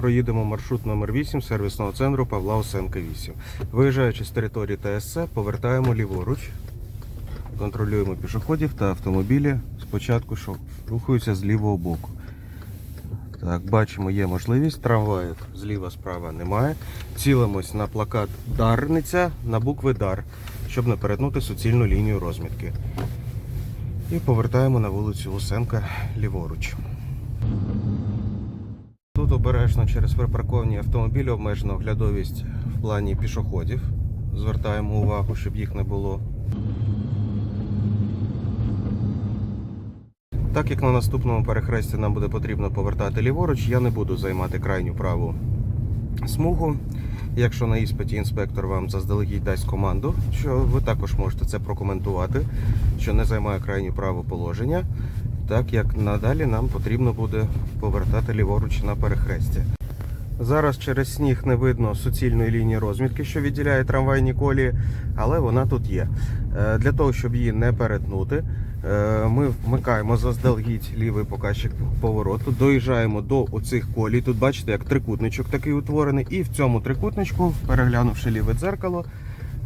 проїдемо маршрут номер 8 сервісного центру Павла Осенка 8. Виїжджаючи з території ТСЦ, повертаємо ліворуч, контролюємо пішоходів та автомобілі спочатку, що рухаються з лівого боку. Так, бачимо, є можливість. Трамваїв зліва справа немає. Цілимось на плакат Дарниця на букви Дар, щоб не перетнути суцільну лінію розмітки. І повертаємо на вулицю Усенка ліворуч. Тут обережно через припарковані автомобілі обмежена оглядовість в плані пішоходів. Звертаємо увагу, щоб їх не було. Так як на наступному перехресті нам буде потрібно повертати ліворуч, я не буду займати крайню праву смугу. Якщо на іспиті інспектор вам заздалегідь дасть команду, що ви також можете це прокоментувати, що не займає крайню праве положення, так як надалі нам потрібно буде повертати ліворуч на перехресті. Зараз через сніг не видно суцільної лінії розмітки, що відділяє трамвайні колії, але вона тут є. Е, Для того, щоб її не перетнути, е, ми вмикаємо заздалегідь лівий показчик повороту, доїжджаємо до оцих колій. Тут бачите, як трикутничок такий утворений, і в цьому трикутничку, переглянувши ліве дзеркало,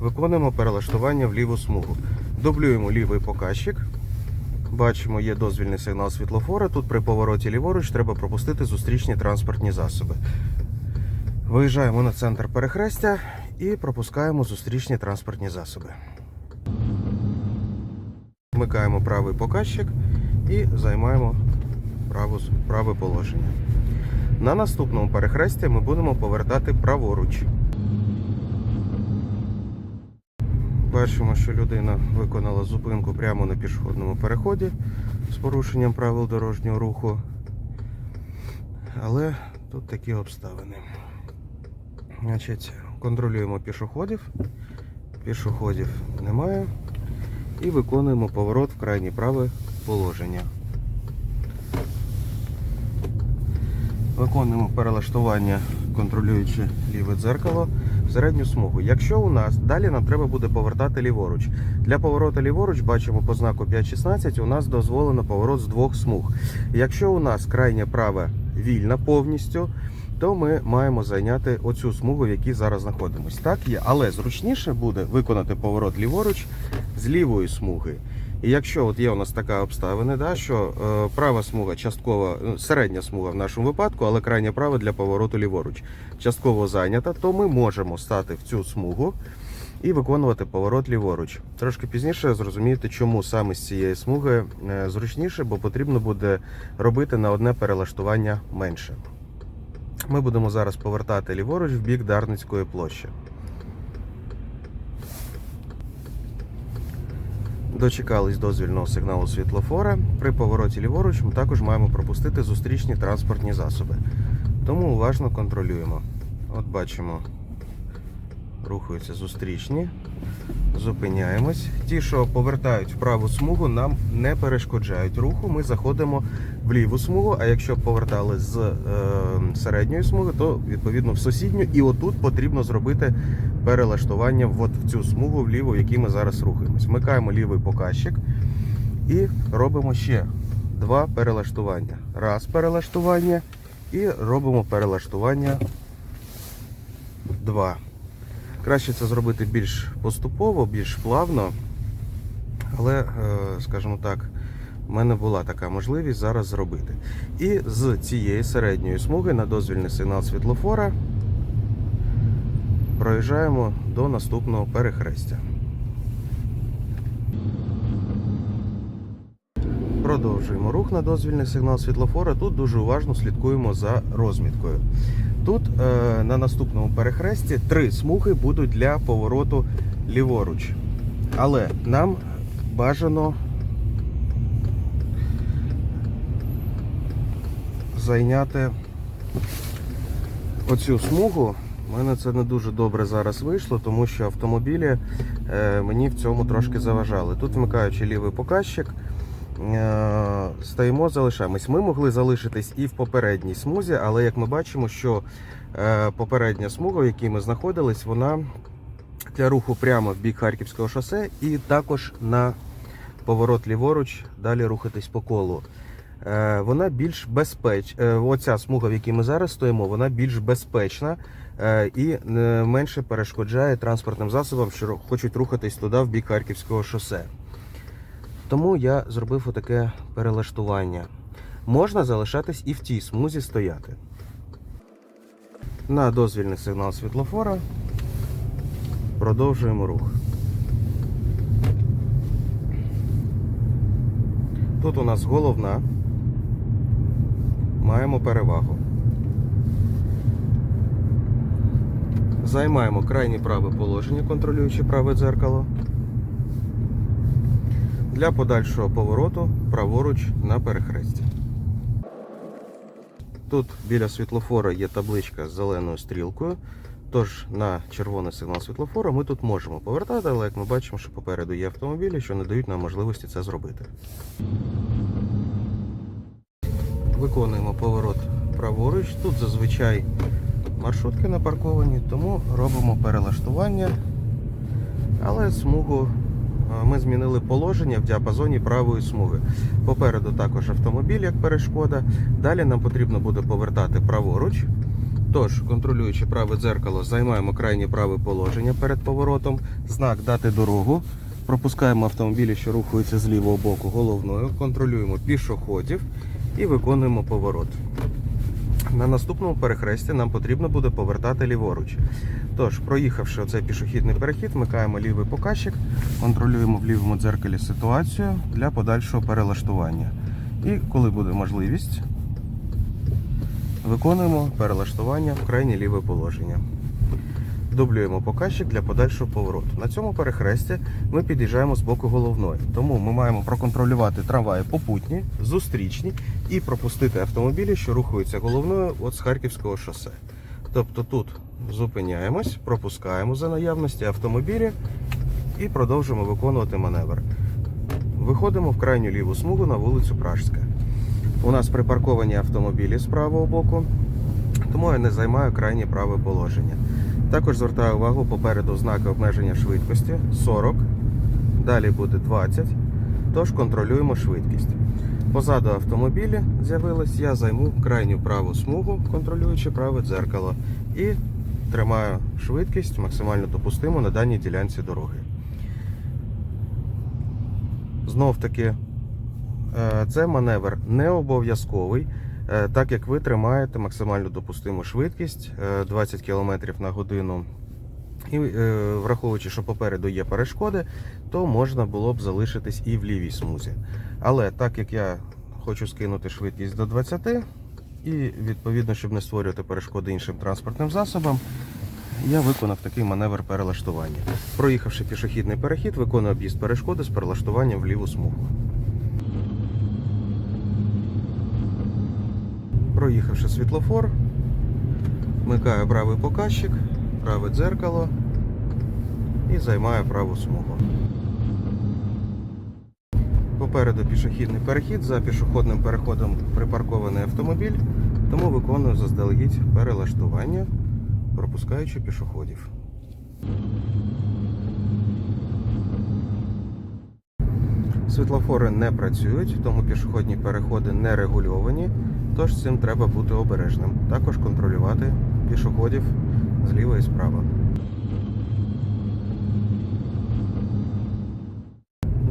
виконуємо перелаштування в ліву смугу. Дублюємо лівий показчик. Бачимо, є дозвільний сигнал світлофора. Тут при повороті ліворуч треба пропустити зустрічні транспортні засоби. Виїжджаємо на центр перехрестя і пропускаємо зустрічні транспортні засоби. Вмикаємо правий показчик і займаємо праву, праве положення. На наступному перехресті ми будемо повертати праворуч. Бачимо, що людина виконала зупинку прямо на пішохідному переході з порушенням правил дорожнього руху. Але тут такі обставини. Значить, контролюємо пішоходів. Пішоходів немає. І виконуємо поворот в крайнє праве положення. Виконуємо перелаштування, контролюючи ліве дзеркало середню смугу. Якщо у нас далі нам треба буде повертати ліворуч. Для повороту ліворуч бачимо по знаку 5.16, у нас дозволено поворот з двох смуг. Якщо у нас крайнє праве вільна повністю, то ми маємо зайняти оцю смугу, в якій зараз знаходимося. Так є, але зручніше буде виконати поворот ліворуч з лівої смуги. І якщо от є у нас така обставина, да, що е, права смуга частково, ну, середня смуга в нашому випадку, але крайня права для повороту ліворуч частково зайнята, то ми можемо стати в цю смугу і виконувати поворот ліворуч. Трошки пізніше зрозумієте, чому саме з цієї смуги е, зручніше, бо потрібно буде робити на одне перелаштування менше. Ми будемо зараз повертати ліворуч в бік Дарницької площі. Дочекались дозвільного сигналу світлофора. При повороті ліворуч ми також маємо пропустити зустрічні транспортні засоби. Тому уважно контролюємо. От бачимо, рухаються зустрічні. Зупиняємось. Ті, що повертають в праву смугу, нам не перешкоджають руху. Ми заходимо в ліву смугу. А якщо повертали з е, середньої смуги, то відповідно в сусідню. І отут потрібно зробити перелаштування от в цю смугу вліво, в якій ми зараз рухаємось. Вмикаємо лівий показчик і робимо ще два перелаштування. Раз перелаштування і робимо перелаштування два. Краще це зробити більш поступово, більш плавно. Але, е, скажімо так, в мене була така можливість зараз зробити. І з цієї середньої смуги на дозвільний сигнал світлофора проїжджаємо до наступного перехрестя. Продовжуємо рух на дозвільний сигнал світлофора. Тут дуже уважно слідкуємо за розміткою. Тут е, на наступному перехресті три смуги будуть для повороту ліворуч. Але нам бажано зайняти оцю смугу. У мене це не дуже добре зараз вийшло, тому що автомобілі е, мені в цьому трошки заважали. Тут вмикаючи лівий показчик, е, стоїмо, залишаємось. Ми могли залишитись і в попередній смузі, але як ми бачимо, що е, попередня смуга, в якій ми знаходились, вона для руху прямо в бік Харківського шосе і також на поворот ліворуч далі рухатись по колу. Е, вона більш безпечна. Оця смуга, в якій ми зараз стоїмо, вона більш безпечна е, і е, менше перешкоджає транспортним засобам, що хочуть рухатись туди, в бік Харківського шосе. Тому я зробив отаке перелаштування. Можна залишатись і в тій смузі стояти. На дозвільний сигнал світлофора продовжуємо рух. Тут у нас головна. Маємо перевагу. Займаємо крайнє праве положення, контролюючи праве дзеркало. Для подальшого повороту праворуч на перехресті. Тут біля світлофора є табличка з зеленою стрілкою. Тож на червоний сигнал світлофора ми тут можемо повертати, але як ми бачимо, що попереду є автомобілі, що не дають нам можливості це зробити. Виконуємо поворот праворуч. Тут зазвичай маршрутки напарковані, тому робимо перелаштування. Але смугу е, ми змінили положення в діапазоні правої смуги. Попереду також автомобіль як перешкода. Далі нам потрібно буде повертати праворуч. Тож, контролюючи праве дзеркало, займаємо крайнє праве положення перед поворотом, знак дати дорогу. Пропускаємо автомобілі, що рухаються з лівого боку головною, контролюємо пішоходів і виконуємо поворот. На наступному перехресті нам потрібно буде повертати ліворуч. Тож, проїхавши оцей пішохідний перехід, вмикаємо лівий показчик, контролюємо в лівому дзеркалі ситуацію для подальшого перелаштування. І коли буде можливість, виконуємо перелаштування в крайнє ліве положення. Дублюємо показчик для подальшого повороту. На цьому перехресті ми під'їжджаємо з боку головної. Тому ми маємо проконтролювати трамваї попутні, зустрічні і пропустити автомобілі, що рухаються головною от з Харківського шосе. Тобто тут зупиняємось, пропускаємо за наявності автомобілі і продовжуємо виконувати маневр. Виходимо в крайню ліву смугу на вулицю Пражська. У нас припарковані автомобілі з правого боку, тому я не займаю крайнє праве положення. Також звертаю увагу попереду знаки обмеження швидкості 40, далі буде 20, тож контролюємо швидкість. Позаду автомобілі з'явилось, я займу крайню праву смугу, контролюючи праве дзеркало, і тримаю швидкість максимально допустиму на даній ділянці дороги. Знов таки, е, це маневр не обов'язковий, так як ви тримаєте максимально допустиму швидкість е, 20 км на годину. І е, враховуючи, що попереду є перешкоди, то можна було б залишитись і в лівій смузі. Але так як я хочу скинути швидкість до 20, і відповідно, щоб не створювати перешкоди іншим транспортним засобам, я виконав такий маневр перелаштування. Проїхавши пішохідний перехід, виконую об'їзд перешкоди з перелаштуванням в ліву смугу. Проїхавши світлофор, вмикаю правий показчик, праве дзеркало і займаю праву смугу. Попереду пішохідний перехід, за пішохідним переходом припаркований автомобіль, тому виконую заздалегідь перелаштування, пропускаючи пішоходів. Світлофори не працюють, тому пішохідні переходи не регульовані, тож цим треба бути обережним. Також контролювати пішоходів зліва і справа.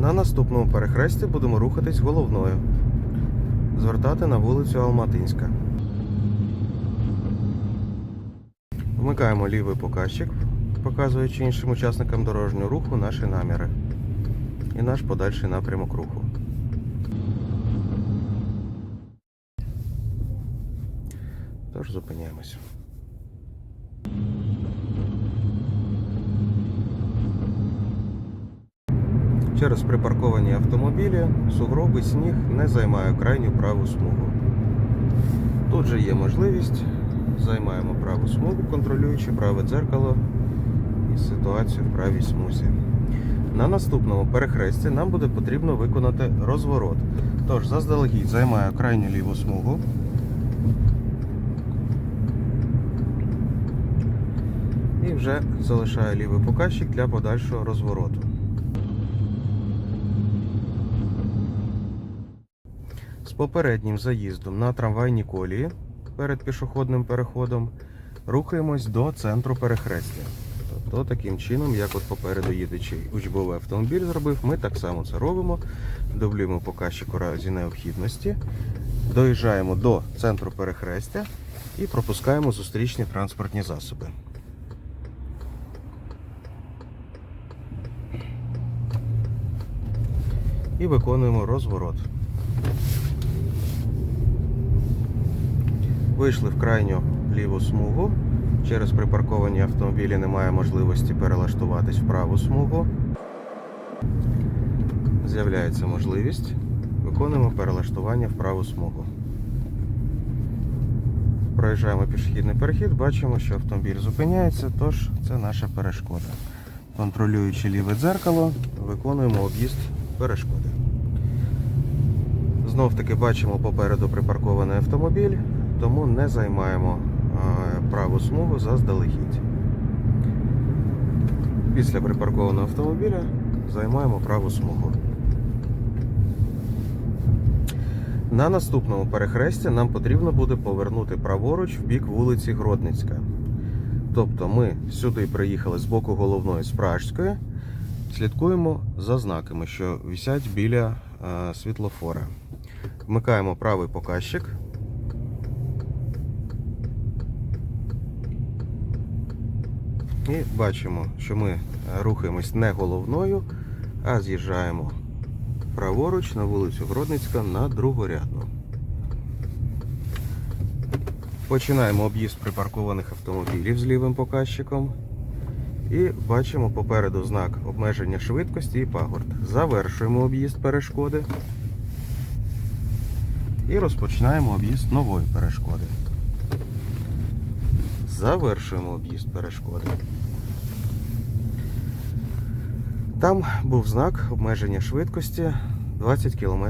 На наступному перехресті будемо рухатись головною. Звертати на вулицю Алматинська. Вмикаємо лівий показчик, показуючи іншим учасникам дорожнього руху наші наміри і наш подальший напрямок руху. Тож зупиняємося. Через припарковані автомобілі, сугроби, сніг не займаю крайню праву смугу. Тут же є можливість, займаємо праву смугу, контролюючи праве дзеркало і ситуацію в правій смузі. На наступному перехресті нам буде потрібно виконати розворот. Тож заздалегідь займаю крайню ліву смугу. І вже залишаю лівий показчик для подальшого розвороту. з попереднім заїздом на трамвайні колії перед пішохідним переходом рухаємось до центру перехрестя. Тобто таким чином, як от попереду їдучий учбовий автомобіль зробив, ми так само це робимо. Дублюємо показчик у разі необхідності, доїжджаємо до центру перехрестя і пропускаємо зустрічні транспортні засоби. І виконуємо розворот. Вийшли в крайню ліву смугу. Через припарковані автомобілі немає можливості перелаштуватись в праву смугу. З'являється можливість. Виконуємо перелаштування в праву смугу. Проїжджаємо пішохідний перехід, бачимо, що автомобіль зупиняється, тож це наша перешкода. Контролюючи ліве дзеркало, виконуємо об'їзд перешкоди. Знов таки бачимо попереду припаркований автомобіль, тому не займаємо праву смугу заздалегідь. Після припаркованого автомобіля займаємо праву смугу. На наступному перехресті нам потрібно буде повернути праворуч в бік вулиці Гродницька. Тобто ми сюди приїхали з боку головної з Пражської, слідкуємо за знаками, що висять біля е, світлофора. Вмикаємо правий показчик. І бачимо, що ми рухаємось не головною, а з'їжджаємо праворуч на вулицю Гродницька на другорядну. Починаємо об'їзд припаркованих автомобілів з лівим показчиком. І бачимо попереду знак обмеження швидкості і пагорб. Завершуємо об'їзд перешкоди. І розпочинаємо об'їзд нової перешкоди. Завершуємо об'їзд перешкоди. Там був знак обмеження швидкості 20 км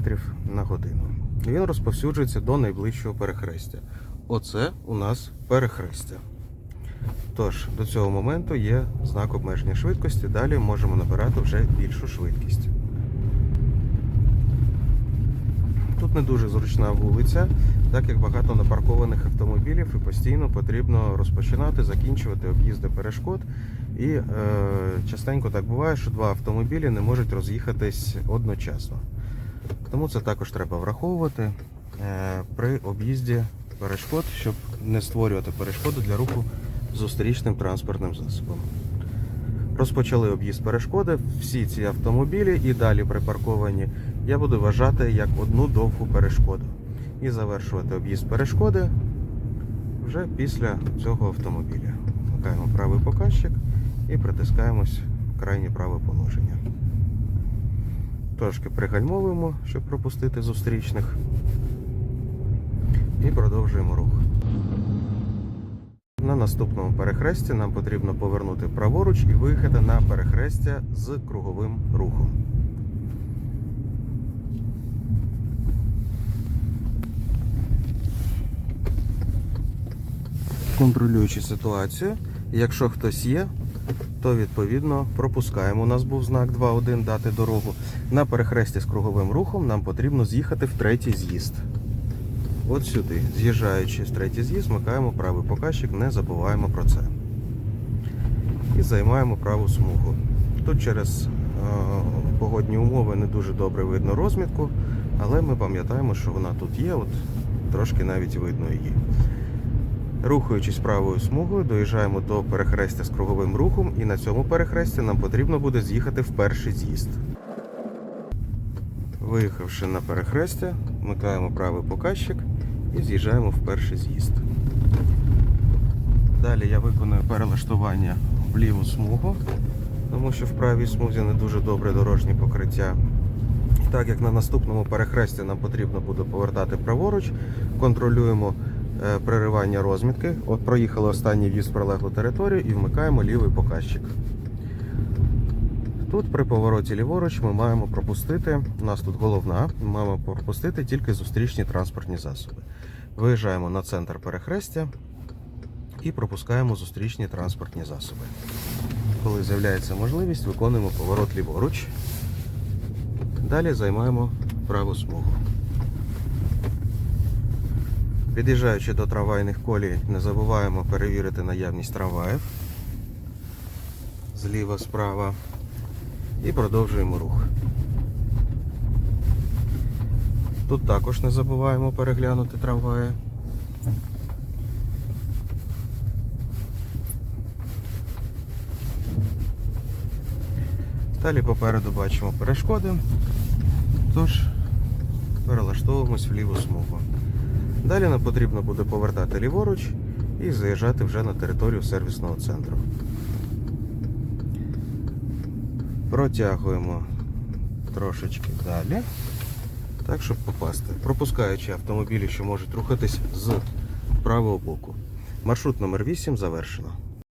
на годину. Він розповсюджується до найближчого перехрестя. Оце у нас перехрестя. Тож, до цього моменту є знак обмеження швидкості, далі можемо набирати вже більшу швидкість. Тут не дуже зручна вулиця, так як багато напаркованих автомобілів і постійно потрібно розпочинати, закінчувати об'їзди перешкод. І е, частенько так буває, що два автомобілі не можуть роз'їхатись одночасно. Тому це також треба враховувати е, при об'їзді перешкод, щоб не створювати перешкоду для руху зустрічним транспортним засобом. Розпочали об'їзд перешкоди. Всі ці автомобілі і далі припарковані я буду вважати як одну довгу перешкоду. І завершувати об'їзд перешкоди вже після цього автомобіля. Вмикаємо правий показчик і притискаємось в крайнє праве положення. Трошки пригальмовуємо, щоб пропустити зустрічних. І продовжуємо рух. На наступному перехресті нам потрібно повернути праворуч і виїхати на перехрестя з круговим рухом. Контролюючи ситуацію, якщо хтось є, то відповідно пропускаємо. У нас був знак 2.1 дати дорогу. На перехресті з круговим рухом нам потрібно з'їхати в третій з'їзд. От сюди, з'їжджаючи з третій з'їзд, вмикаємо правий показчик, не забуваємо про це. І займаємо праву смугу. Тут через е, погодні умови не дуже добре видно розмітку, але ми пам'ятаємо, що вона тут є, от трошки навіть видно її. Рухаючись правою смугою, доїжджаємо до перехрестя з круговим рухом, і на цьому перехресті нам потрібно буде з'їхати в перший з'їзд. Виїхавши на перехрестя, вмикаємо правий показчик і з'їжджаємо в перший з'їзд. Далі я виконую перелаштування в ліву смугу, тому що в правій смузі не дуже добре дорожнє покриття. Так як на наступному перехресті нам потрібно буде повертати праворуч, контролюємо переривання розмітки. От проїхали останній в'їзд в прилеглу територію і вмикаємо лівий показчик. Тут при повороті ліворуч ми маємо пропустити, у нас тут головна, ми маємо пропустити тільки зустрічні транспортні засоби. Виїжджаємо на центр перехрестя і пропускаємо зустрічні транспортні засоби. Коли з'являється можливість, виконуємо поворот ліворуч. Далі займаємо праву смугу. Під'їжджаючи до трамвайних колій, не забуваємо перевірити наявність трамваїв зліва, справа. І продовжуємо рух. Тут також не забуваємо переглянути трамваї. Далі попереду бачимо перешкоди. Тож перелаштовуємось в ліву смугу. Далі нам потрібно буде повертати ліворуч і заїжджати вже на територію сервісного центру. Протягуємо трошечки далі, так, щоб попасти, пропускаючи автомобілі, що можуть рухатись з правого боку. Маршрут номер 8 завершено.